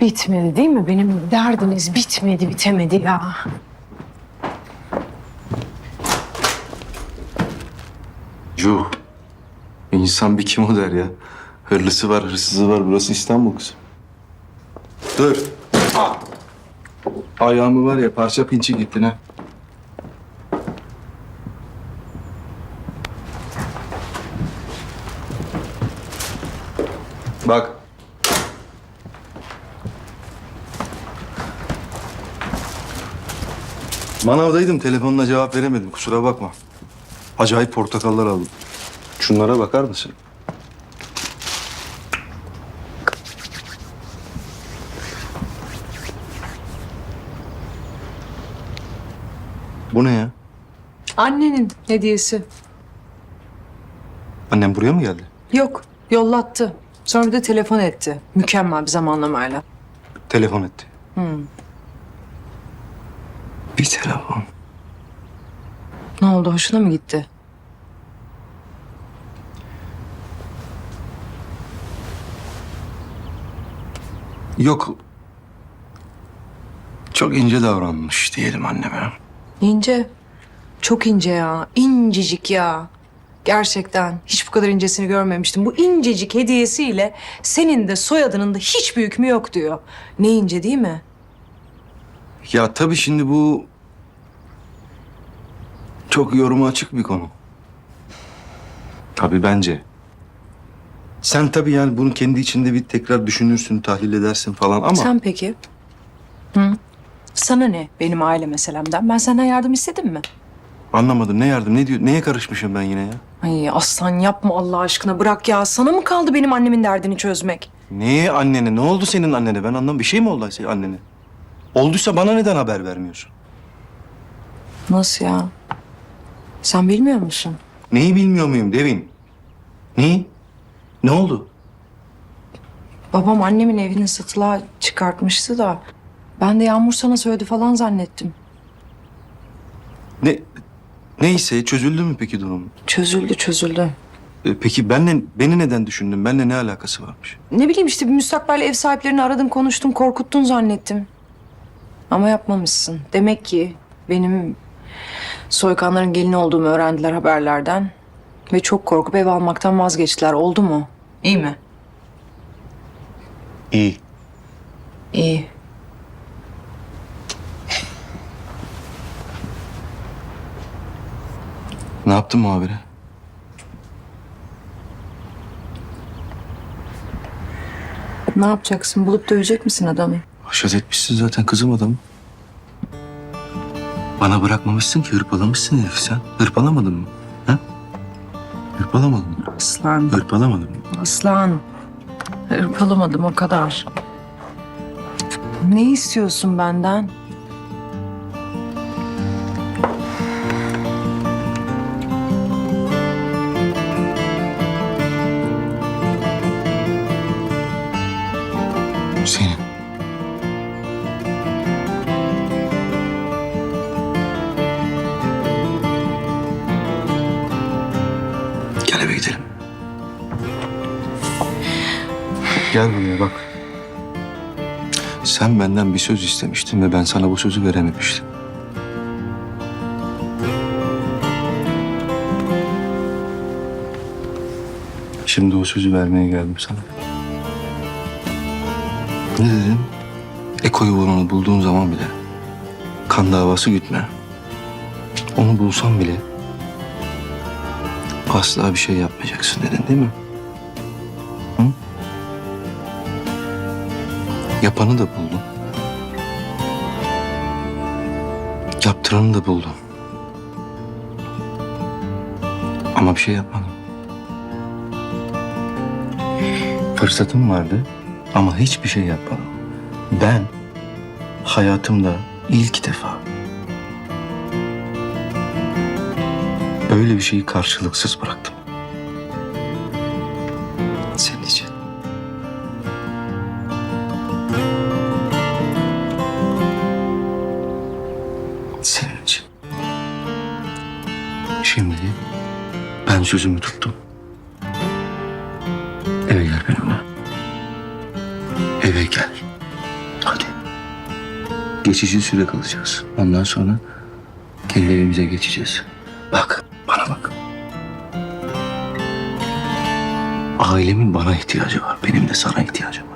Bitmedi değil mi? Benim derdiniz bitmedi, bitemedi ya. Yuh. İnsan bir kim o der ya. Hırlısı var, hırsızı var. Burası İstanbul kızım. Dur. Ayağımı var ya parça pinçik gittin ha. Bak. Manavdaydım telefonla cevap veremedim kusura bakma. Acayip portakallar aldım. Şunlara bakar mısın? Bu ne ya? Annenin hediyesi. Annem buraya mı geldi? Yok, yollattı. Sonra bir de telefon etti. Mükemmel bir zamanlamayla. Telefon etti. Bir telefon. Ne oldu, hoşuna mı gitti? Yok. Çok ince davranmış diyelim anneme. İnce. Çok ince ya. İncecik ya. Gerçekten hiç bu kadar incesini görmemiştim. Bu incecik hediyesiyle senin de soyadının da hiçbir hükmü yok diyor. Ne ince değil mi? Ya tabii şimdi bu çok yoruma açık bir konu. Tabii bence. Sen tabii yani bunu kendi içinde bir tekrar düşünürsün, tahlil edersin falan ama Sen peki? Hı? Sana ne benim aile meselemden? Ben senden yardım istedim mi? anlamadım ne yardım, ne diyor, neye karışmışım ben yine ya? Ay aslan yapma Allah aşkına bırak ya. Sana mı kaldı benim annemin derdini çözmek? Neye annene? Ne oldu senin annene? Ben anlam bir şey mi oldu senin annene? Olduysa bana neden haber vermiyorsun? Nasıl ya? Sen bilmiyor musun? Neyi bilmiyor muyum Devin? Neyi? Ne oldu? Babam annemin evini satılığa çıkartmıştı da ben de Yağmur sana söyledi falan zannettim. Ne neyse çözüldü mü peki durum? Çözüldü çözüldü. E, peki benle beni neden düşündün? Benle ne alakası varmış? Ne bileyim işte bir müstakbel ev sahiplerini aradın konuştun korkuttun zannettim. Ama yapmamışsın. Demek ki benim soykanların gelini olduğumu öğrendiler haberlerden. Ve çok korkup ev almaktan vazgeçtiler. Oldu mu? İyi mi? İyi. İyi. Ne yaptın muhabire? Ne yapacaksın? Bulup dövecek misin adamı? Haşat etmişsin zaten kızım adamı. Bana bırakmamışsın ki hırpalamışsın herifi sen. Hırpalamadın mı? Ha? Hırpalamadın mı? Aslan. Hırpalamadın mı? Aslan. Hırpalamadım o kadar. Ne istiyorsun benden? Gel buraya bak. Sen benden bir söz istemiştin ve ben sana bu sözü verememiştim. Şimdi o sözü vermeye geldim sana. Ne dedin? Ekoyu vuranı bulduğun zaman bile kan davası gütme. Onu bulsam bile asla bir şey yapmayacaksın dedin değil mi? Yapanı da buldum. Yaptıranı da buldum. Ama bir şey yapmadım. Fırsatım vardı ama hiçbir şey yapmadım. Ben hayatımda ilk defa böyle bir şeyi karşılıksız bıraktım. Şimdi ben sözümü tuttum. Eve gel benimle. Eve gel. Geçici süre kalacağız. Ondan sonra kendi evimize geçeceğiz. Bak, bana bak. Ailemin bana ihtiyacı var. Benim de sana ihtiyacım var.